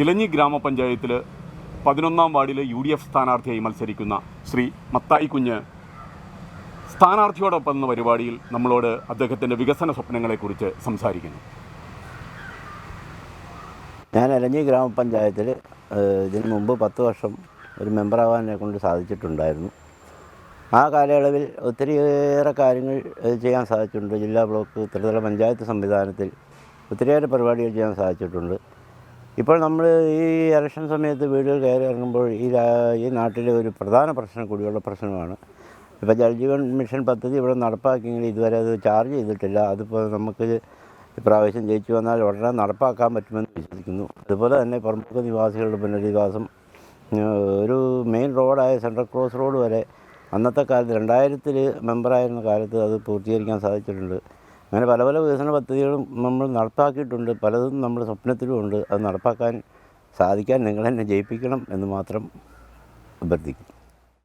ഇലഞ്ഞി ഗ്രാമപഞ്ചായത്തിൽ പതിനൊന്നാം വാർഡിലെ യു ഡി എഫ് സ്ഥാനാർത്ഥിയായി മത്സരിക്കുന്ന ശ്രീ മത്തായി കുഞ്ഞ്. സ്ഥാനാർത്ഥിയോടൊപ്പം എന്ന പരിപാടിയിൽ നമ്മളോട് അദ്ദേഹത്തിന്റെ വികസന സ്വപ്നങ്ങളെക്കുറിച്ച് സംസാരിക്കുന്നു. ഞാൻ ഇലഞ്ഞി ഗ്രാമപഞ്ചായത്തിൽ ഇതിനു മുമ്പ് പത്ത് വർഷം ഒരു മെമ്പറാവാനെ കൊണ്ട് സാധിച്ചിട്ടുണ്ടായിരുന്നു. ആ കാലയളവിൽ ഒത്തിരിയേറെ കാര്യങ്ങൾ ചെയ്യാൻ സാധിച്ചിട്ടുണ്ട്. ജില്ലാ ബ്ലോക്ക് ത്രിതല പഞ്ചായത്ത് സംവിധാനത്തിൽ ഒത്തിരിയേറെ പരിപാടികൾ ചെയ്യാൻ സാധിച്ചിട്ടുണ്ട്. ഇപ്പോൾ നമ്മൾ ഈ ഇലക്ഷൻ സമയത്ത് വീടുകൾ കയറി ഇറങ്ങുമ്പോൾ ഈ ഈ നാട്ടിലെ ഒരു പ്രധാന പ്രശ്നം കുടിവെള്ള പ്രശ്നമാണ്. ഇപ്പോൾ ജൽജീവൻ മിഷൻ പദ്ധതി ഇവിടെ നടപ്പാക്കിയെങ്കിൽ ഇതുവരെ അത് ചാർജ് ചെയ്തിട്ടില്ല. അതിപ്പോൾ നമുക്ക് ഇപ്രാവശ്യം ജയിച്ചു വന്നാൽ ഉടനെ നടപ്പാക്കാൻ പറ്റുമെന്ന് വിശ്വസിക്കുന്നു. അതുപോലെ തന്നെ പ്രമുഖ നിവാസികളുടെ പുനരധിവാസം ഒരു മെയിൻ റോഡായ സെൻട്രൽ ക്രോസ് റോഡ് വരെ അന്നത്തെ കാലത്ത് രണ്ടായിരത്തിൽ മെമ്പറായിരുന്ന കാലത്ത് അത് പൂർത്തീകരിക്കാൻ സാധിച്ചിട്ടുണ്ട്. അങ്ങനെ പല പല വികസന പദ്ധതികളും നമ്മൾ നടപ്പാക്കിയിട്ടുണ്ട്. പലതും നമ്മുടെ സ്വപ്നത്തിലും ഉണ്ട്. അത് നടപ്പാക്കാൻ സാധിക്കാൻ നിങ്ങൾ എന്നെ ജയിപ്പിക്കണം എന്ന് മാത്രം അഭ്യർത്ഥിക്കുന്നു.